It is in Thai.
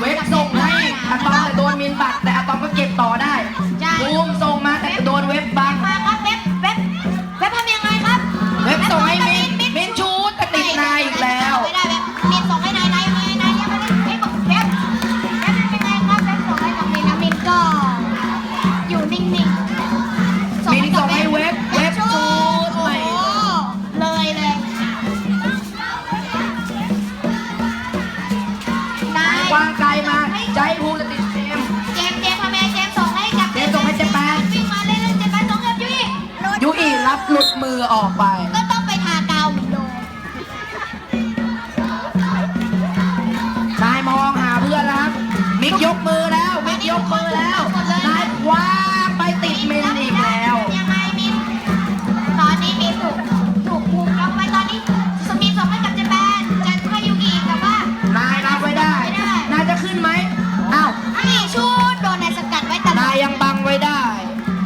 เว็ วางใจมาใจพูจะติดเจมเจมเจมทำไมเจมส่งให้กับเจมส่งให้เจแปนวิ่งมาเรื่อยๆเจแปนส่งให้ยุ้ยยุ้ยรับหลุดมือออกไป